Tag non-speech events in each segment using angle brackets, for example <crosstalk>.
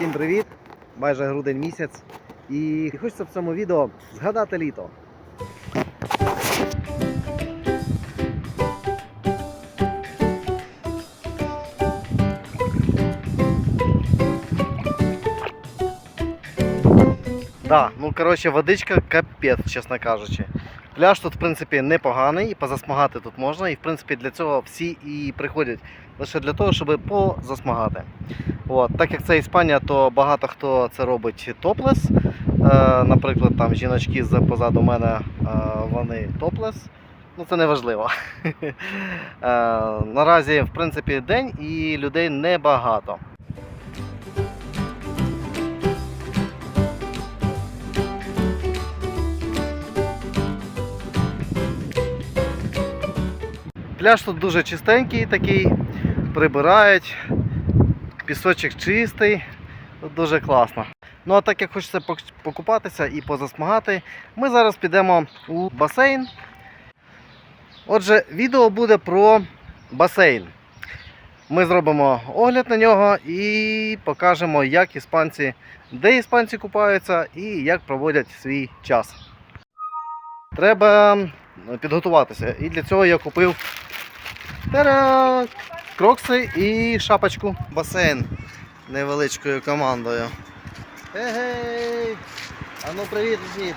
Всім привіт! Майже грудень місяць. І хочеться в цьому відео згадати літо. Да, ну коротше, водичка капець, чесно кажучи. Пляж тут, в принципі, непоганий, позасмагати тут можна. І в принципі для цього всі і приходять лише для того, щоб позасмагати. От. Так як це Іспанія, то багато хто це робить топлес. Е, наприклад, там жіночки позаду мене е, вони топлес. Ну це не важливо. <laughs> Е, наразі, в принципі, день і людей небагато. Пляж тут дуже чистенький такий, прибирають, пісочок чистий, тут дуже класно. Ну а так як хочеться покупатися і позасмагати, ми зараз підемо у басейн. Отже, відео буде про басейн. Ми зробимо огляд на нього і покажемо, як іспанці, де іспанці купаються і як проводять свій час. Треба підготуватися. І для цього я купив крокси і шапочку. Басейн невеличкою командою. Егей! А ну привіт, всім!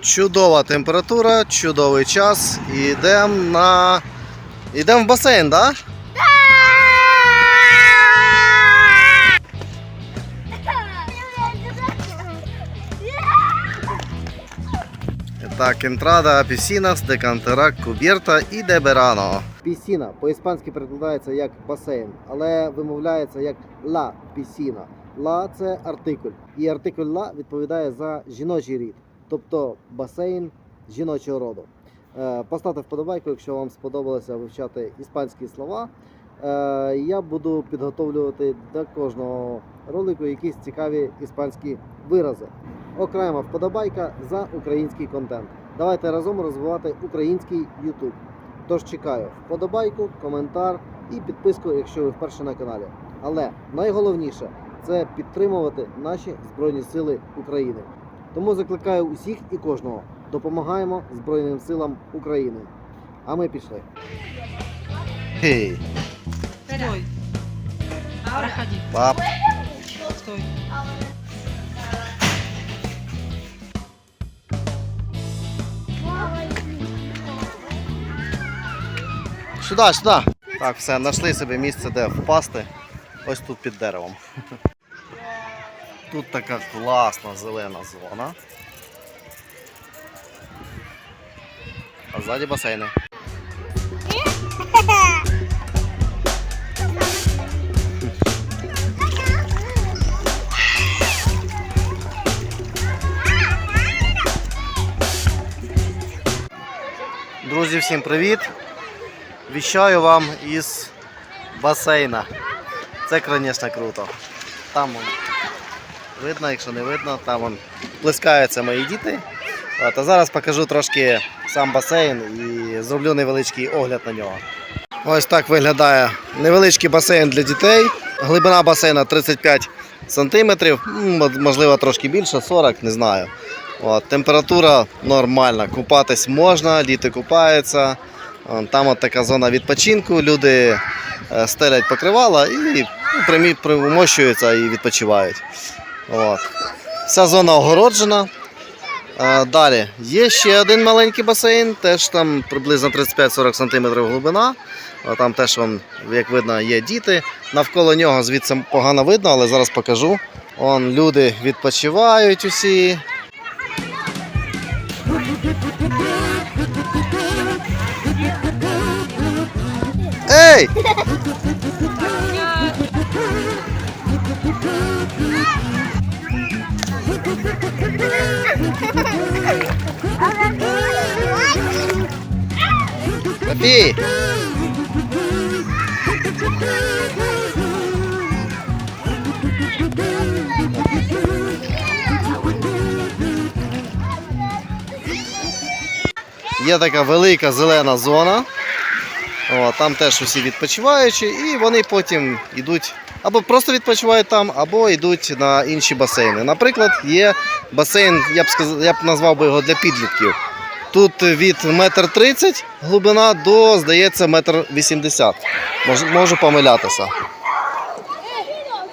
Чудова температура, чудовий час. І йдемо на. Йдемо в басейн, так? Да? Так, entrada piscinas Cantera Cubierta і Verano. Пісіна по-іспанськи перекладається як басейн, але вимовляється як ла пісіна. Ла це артикль. І артикль ла відповідає за жіночий рід, тобто басейн жіночого роду. Е, Поставте вподобайку, якщо вам сподобалося вивчати іспанські слова. Е, Я буду підготовлювати до кожного ролику якісь цікаві іспанські вирази окрема вподобайка за український контент. Давайте разом розвивати український YouTube. Тож чекаю вподобайку, коментар і підписку, якщо ви вперше на каналі. Але найголовніше це підтримувати наші Збройні Сили України. Тому закликаю усіх і кожного. Допомагаємо Збройним силам України. А ми пішли. Хей, Стой. Проходи. пап. Стой. Сюди, сюди. Так, все, знайшли собі місце, де впасти. Ось тут під деревом. Тут така класна зелена зона. А ззаді басейни. Друзі, всім привіт! Віщаю вам із басейна. Це, звісно, круто. Там вон, видно, якщо не видно, там вон, плескаються мої діти. От, а зараз покажу трошки сам басейн і зроблю невеличкий огляд на нього. Ось так виглядає невеличкий басейн для дітей. Глибина басейна 35 см, можливо трошки більше, 40 не знаю. От, температура нормальна, купатись можна, діти купаються. Там от така зона відпочинку, люди е, стелять покривала і ну, примощуються і відпочивають. От. Вся зона огороджена. Е, Далі є ще один маленький басейн, теж там приблизно 35-40 см глибина. Е, Там теж, як видно, є діти. Навколо нього звідси погано видно, але зараз покажу. Вон, люди відпочивають усі. Ей! Папі! Є така велика зелена зона. О, там теж усі відпочиваючі, і вони потім йдуть або просто відпочивають там, або йдуть на інші басейни. Наприклад, є басейн, я б сказав, я б назвав би його для підлітків. Тут від метр тридцять глибина до, здається, метр вісімдесят. Можу, помилятися.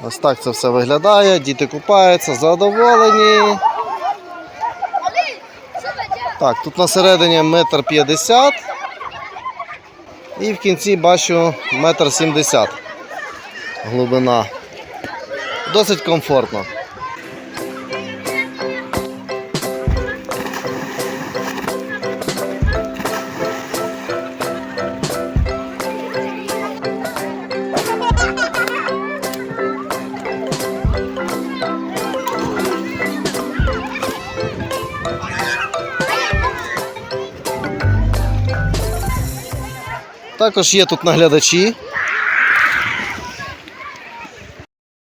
Ось так це все виглядає. Діти купаються, задоволені. Так, тут на середині метр п'ятдесят. І в кінці бачу метр сімдесят глибина. Досить комфортно. Також є тут наглядачі,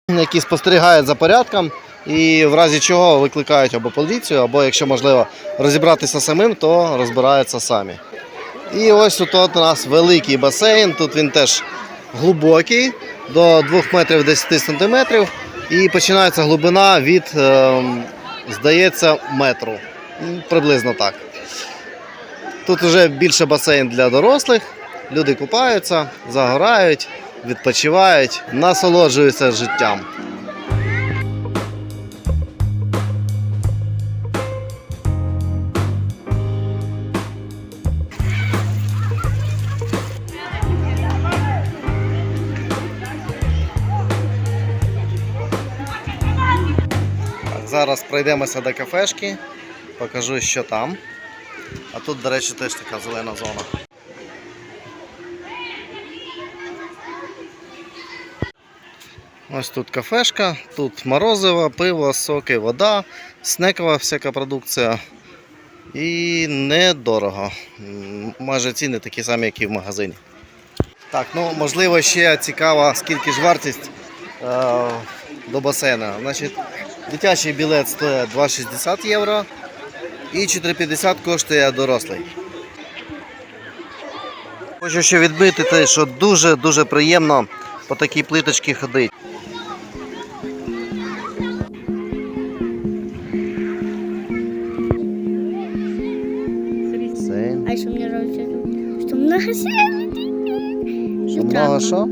які спостерігають за порядком і в разі чого викликають або поліцію, або, якщо можливо, розібратися самим, то розбираються самі. І ось тут у нас великий басейн, тут він теж глибокий, до 2 метрів 10 сантиметрів. І починається глибина від, ем, здається, метру. Приблизно так. Тут вже більше басейн для дорослих. Люди купаються, загорають, відпочивають, насолоджуються життям. Зараз пройдемося до кафешки, покажу, що там. А тут, до речі, теж така зелена зона. Ось тут кафешка, тут морозиво, пиво, соки, вода, снекова всяка продукція. І недорого. Майже ціни такі самі, як і в магазині. Так, ну можливо ще цікаво, скільки ж вартість е, до басейну. Значить, дитячий білет стоїть 2,60 євро і 4,50 коштує дорослий. Хочу ще відмітити, те, що дуже-дуже приємно по такій плиточці ходити. Что. Що що?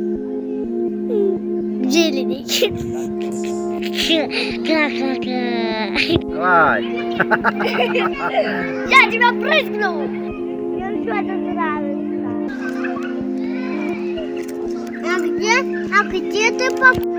Зелени. Ка-ка-ка. Я тебя прыгнул. Мне что-то нравится. А где, а где ты попал?